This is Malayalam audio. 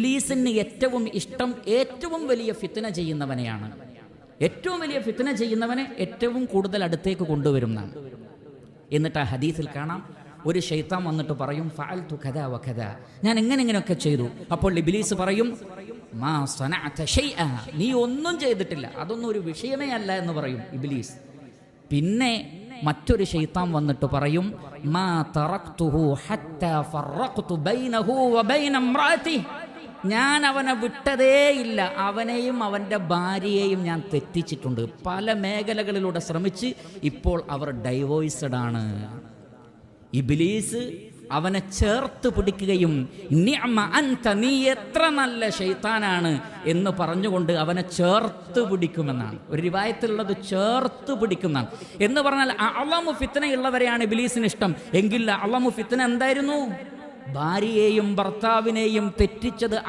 ഇബ്ലീസിന് ഏറ്റവും ഇഷ്ടം ഏറ്റവും വലിയ ഫിത്തന ചെയ്യുന്നവനെയാണ്. ഏറ്റവും വലിയ ഫിത്തന ചെയ്യുന്നവനെ ഏറ്റവും കൂടുതൽ അടുത്തേക്ക് കൊണ്ടുവരുന്നതാണ്. എന്നിട്ട് ആ ഹദീസിൽ കാണാം ഒരു ഷെയ്ത്താൻ വന്നിട്ട് പറയും ഫഅൽതു കഥ വ കഥ ഞാൻ എങ്ങനെ ഇങ്ങനെയൊക്കെ ചെയ്തു. അപ്പോൾ ഇബ്ലീസ് പറയും മാ നീ ഒന്നും ചെയ്തിട്ടില്ല. അതൊന്നും ഒരു വിഷയമേ അല്ല എന്ന് പറയും ഇബിലീസ്. പിന്നെ മറ്റൊരു ഷെയ്ത്താൻ വന്നിട്ട് പറയും മാ തറക്തുഹു ഹത്താ ഫറഖ്തു ബൈനഹു വ ബൈന ഇംറാഅതിഹി ഞാൻ അവനെ വിട്ടതേ ഇല്ല. അവനെയും അവന്റെ ഭാര്യയെയും ഞാൻ തെറ്റിച്ചിട്ടുണ്ട്. പല മേഖലകളിലൂടെ ശ്രമിച്ച് ഇപ്പോൾ അവർ ഡൈവോഴ്സഡ് ആണ്. ഇബിലീസ് അവനെ ചേർത്ത് പിടിക്കുകയും അൻത നീ എത്ര നല്ല ഷെയ്ത്താനാണ് എന്ന് പറഞ്ഞുകൊണ്ട് അവനെ ചേർത്ത് പിടിക്കുമെന്നാണ്. ഒരു രൂപായത്തിലുള്ളത് ചേർത്ത് പിടിക്കുന്നതാണ് എന്ന് പറഞ്ഞാൽ അളമു ഫിത്തനയുള്ളവരെയാണ് ഇബിലീസിന് ഇഷ്ടം. എങ്കിൽ അളമു ഫിത്തന എന്തായിരുന്നു? ഭാര്യയെയും ഭർത്താവിനെയും തെറ്റിച്ചത്